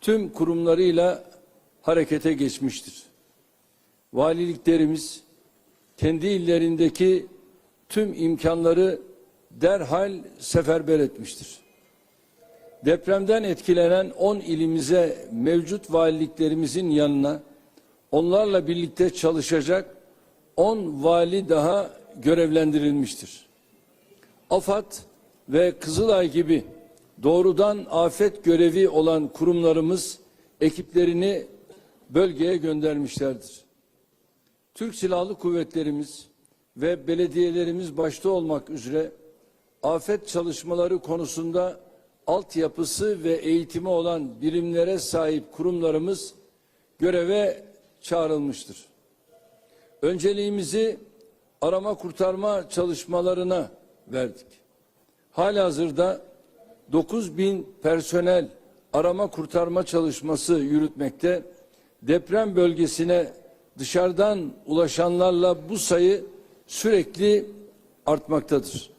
tüm kurumlarıyla harekete geçmiştir. Valiliklerimiz kendi illerindeki tüm imkanları derhal seferber etmiştir. Depremden etkilenen 10 ilimize mevcut valiliklerimizin yanına onlarla birlikte çalışacak 10 vali daha görevlendirilmiştir. AFAD ve Kızılay gibi doğrudan afet görevi olan kurumlarımız ekiplerini bölgeye göndermişlerdir. Türk Silahlı Kuvvetlerimiz ve belediyelerimiz başta olmak üzere afet çalışmaları konusunda altyapısı ve eğitimi olan birimlere sahip kurumlarımız göreve çağrılmıştır. Önceliğimizi arama kurtarma çalışmalarına verdik. Halihazırda 9 bin personel arama kurtarma çalışması yürütmekte. Deprem bölgesine dışarıdan ulaşanlarla bu sayı sürekli artmaktadır.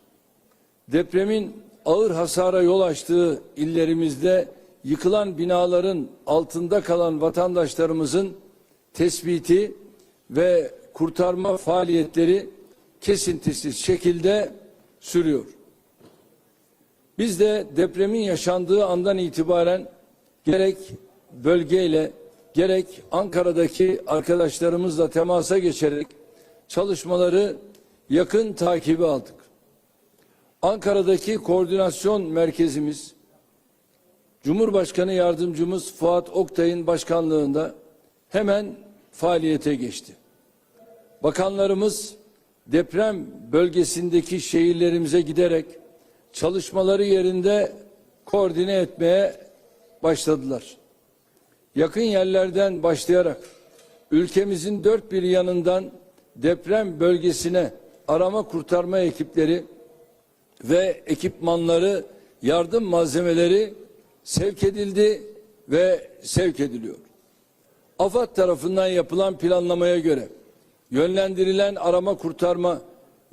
Depremin ağır hasara yol açtığı illerimizde yıkılan binaların altında kalan vatandaşlarımızın tespiti ve kurtarma faaliyetleri kesintisiz şekilde sürüyor. Biz de depremin yaşandığı andan itibaren gerek bölgeyle gerek Ankara'daki arkadaşlarımızla temasa geçerek çalışmaları yakın takibi aldık. Ankara'daki koordinasyon merkezimiz Cumhurbaşkanı yardımcımız Fuat Oktay'ın başkanlığında hemen faaliyete geçti. Bakanlarımız deprem bölgesindeki şehirlerimize giderek çalışmaları yerinde koordine etmeye başladılar. Yakın yerlerden başlayarak ülkemizin dört bir yanından deprem bölgesine arama kurtarma ekipleri ve ekipmanları, yardım malzemeleri sevk edildi ve sevk ediliyor. AFAD tarafından yapılan planlamaya göre yönlendirilen arama kurtarma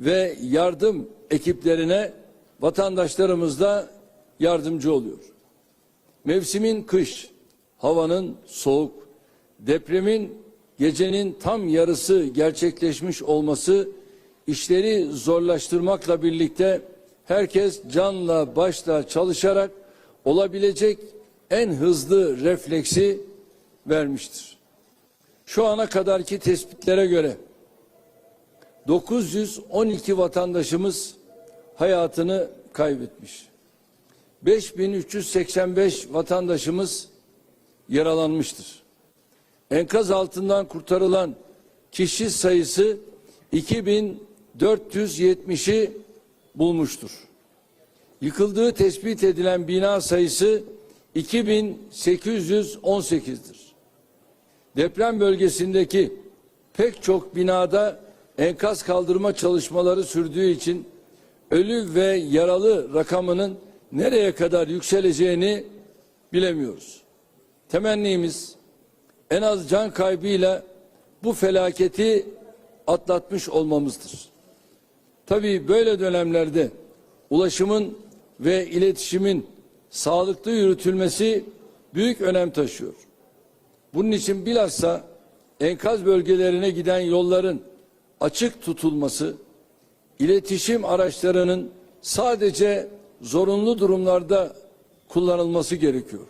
ve yardım ekiplerine vatandaşlarımız da yardımcı oluyor. Mevsimin kış, havanın soğuk, depremin gecenin tam yarısı gerçekleşmiş olması işleri zorlaştırmakla birlikte herkes canla başla çalışarak olabilecek en hızlı refleksi vermiştir. Şu ana kadarki tespitlere göre 912 vatandaşımız hayatını kaybetmiş. 5385 vatandaşımız yaralanmıştır. Enkaz altından kurtarılan kişi sayısı 2470'i bulmuştur. Yıkıldığı tespit edilen bina sayısı 2818'dir. Deprem bölgesindeki pek çok binada enkaz kaldırma çalışmaları sürdüğü için ölü ve yaralı rakamının nereye kadar yükseleceğini bilemiyoruz. Temennimiz en az can kaybıyla bu felaketi atlatmış olmamızdır. Tabii böyle dönemlerde ulaşımın ve iletişimin sağlıklı yürütülmesi büyük önem taşıyor. Bunun için bilhassa enkaz bölgelerine giden yolların açık tutulması, iletişim araçlarının sadece zorunlu durumlarda kullanılması gerekiyor.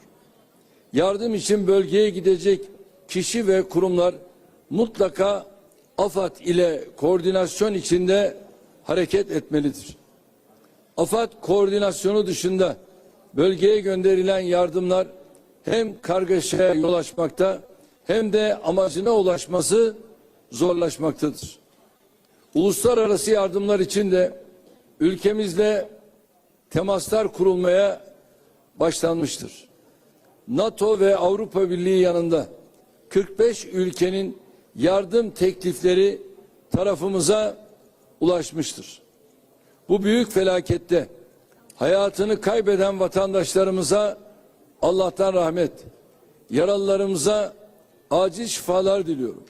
Yardım için bölgeye gidecek kişi ve kurumlar mutlaka AFAD ile koordinasyon içinde hareket etmelidir. AFAD koordinasyonu dışında bölgeye gönderilen yardımlar hem kargaşaya yol açmakta hem de amacına ulaşması zorlaşmaktadır. Uluslararası yardımlar için de ülkemizle temaslar kurulmaya başlanmıştır. NATO ve Avrupa Birliği yanında 45 ülkenin yardım teklifleri tarafımıza ulaşmıştır. Bu büyük felakette hayatını kaybeden vatandaşlarımıza Allah'tan rahmet, yaralılarımıza acil şifalar diliyorum.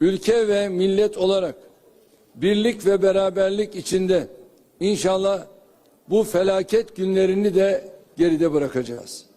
Ülke ve millet olarak birlik ve beraberlik içinde inşallah bu felaket günlerini de geride bırakacağız.